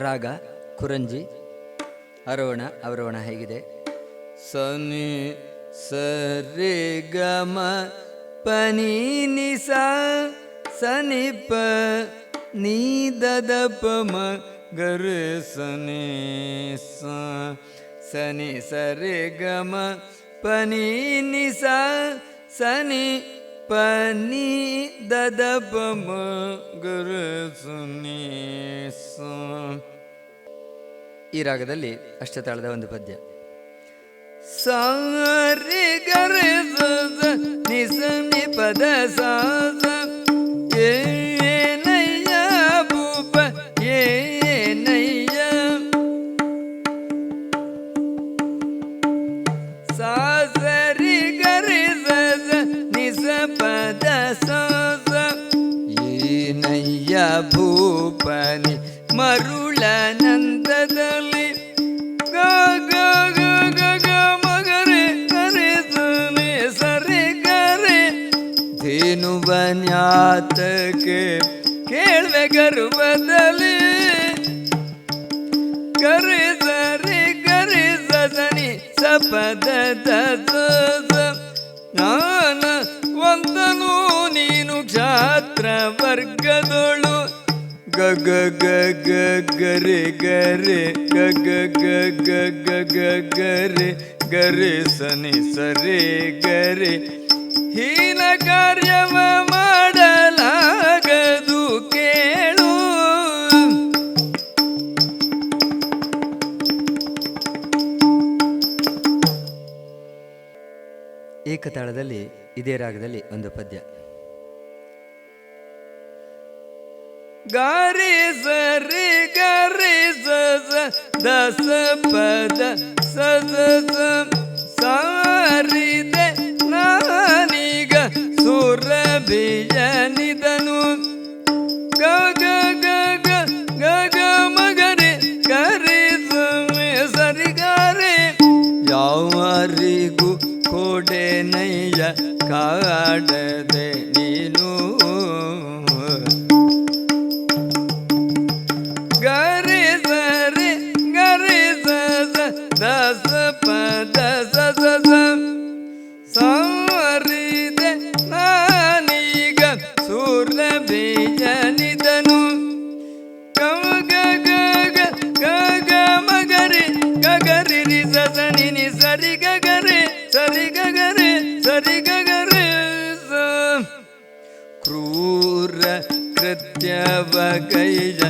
ರಾಗ, ಕುರಂಜಿ ಅರೋಣ ಅವರೋಣ ಹೇಗಿದೆ. ಸನಿ ಸರಿ ಗಮ ಪನಿ ನಿಸ ಸನಿ ಪ ನೀ ದದ ಪ ಮ ಗರ ಸನಿ ಸ ಸನಿ ಸರಿ ಗಮ ಪನಿ ನಿಸ ಸನಿ ಪನಿ ದದ ಪ ಮ ಗರ ಸನಿ ಸ ಈ ರಾಗದಲ್ಲಿ ಅಷ್ಟತಾಳದ ಒಂದು ಪದ್ಯ. ಸಾರಿ ಗರೆ ನಿಸ ನಿ ಪದ ಸಾಸ ಏನಯ್ಯ ಭೂಪ ಏನಯ್ಯ ಸಾಸರಿ ಗರೆ ನಿಸ ಪದ ಸಾಸ. ಏನಯ್ಯ ಭೂಪನಿ ಮರುಳ ಧೇನುವನ್ಯಾತಕ್ಕೆ ಕೇಳುವೆ ಗರ್ಭದಲ್ಲಿ. ಕರೆ ಸರೆ ಕರೆ ಸದನಿ ಸಪದ ನಾನ ಒಂದನು ನೀನು ಕ್ಷಾತ್ರ ವರ್ಗದೊಳು. ಗಗ ಗ ಗರೆ ಗರೆ ಗ ಗ ಗ ಗ ಗ ಗ ಗರೆ ಗರೆ ಸನಿ ಸರಿ ಗರೆ ಹೀನ ಕಾರ್ಯವ ಏಕತಾಳದಲ್ಲಿ ಇದೇ ರಾಗದಲ್ಲಿ ಒಂದು ಪದ್ಯ. ಗಾರಿ ಸರಿ ಗರಿ ಸಸ ದಸ ಪದ ಸಸ ಸಾರಿದೆ ನಾನೀಗ ಸುರ ಬೀಜ ಗ ನಯ್ಯ ಕಾಡದೆ ನೀನು. ಗರಿ ಸರಿ, ಗರಿ ಸಸ ದಸ ಪದ ಸಸ ಸಾರಿದೆ ನಾನೀಗ, ಸೂರ್ಯ ಬೀಜನಿದನು. ಗಮ ಗ ಗ ಗ ಗ ಗ ಮಗರಿ ಸರಿ ಗಗರೆ क्रूर कृत्यवगैज